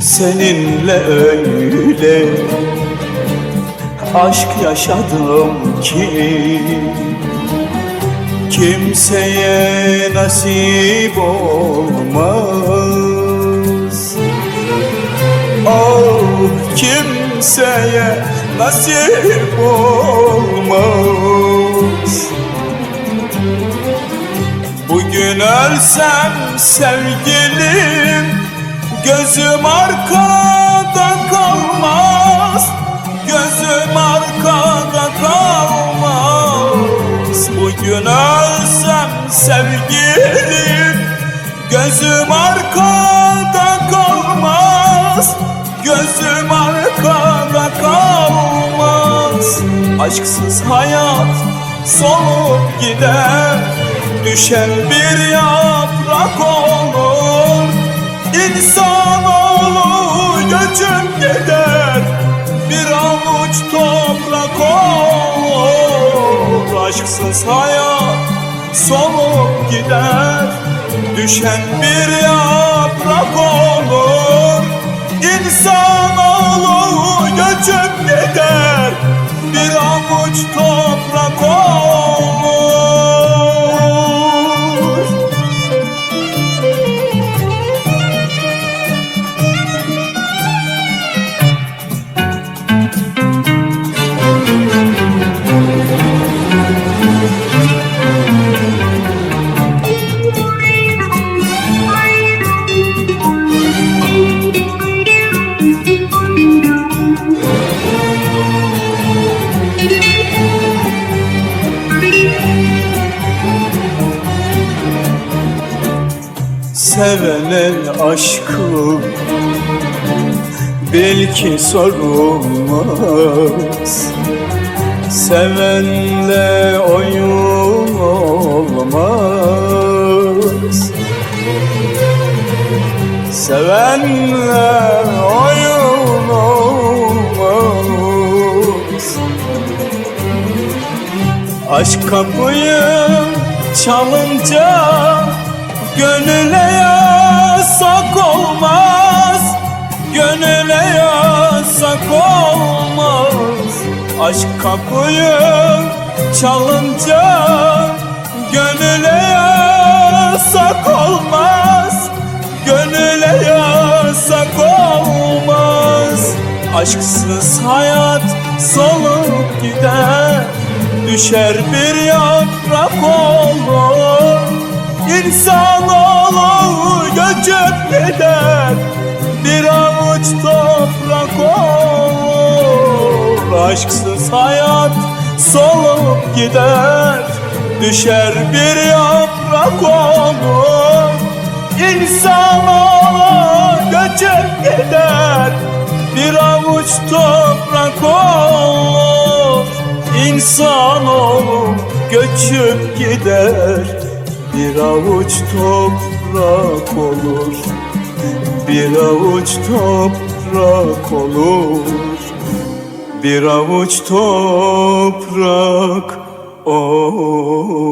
Seninle öyle aşk yaşadım ki Kimseye nasip olmaz. Oh kimseye nasip olmaz Bugün ölsem sevgilim Gözüm arkada kalmaz. Gözüm arkada kalmaz. Bugün ölsem sevgilim Gözüm arkada kalmaz. Gözüm arkada kalmaz. Aşksız hayat solup gider Düşen bir yaprak olur. İnsanoğlu göçüp gider. Bir avuç toprak olur. Aşksız hayat solup gider. Düşen bir yaprak olur. İnsanoğlu göçüp gider. Bir avuç toprak Sevene aşkı belki sorulmaz. Sevenle oyun olmaz. Sevenle oyun olmaz. Aşk kapıyı çalınca Gönüle yasak olmaz. Gönüle yasak olmaz. Aşk kapıyı çalınca Gönüle yasak olmaz. Gönüle yasak olmaz. Aşksız hayat solup gider. Düşer bir yaprak olur. İnsanoğlu göçüp gider Bir avuç toprak olur. Aşksız hayat solup gider Düşer bir yaprak olur. İnsanoğlu göçüp gider Bir avuç toprak olur. İnsanoğlu göçüp gider Bir avuç toprak olur. Bir avuç toprak olur. Bir avuç toprak olur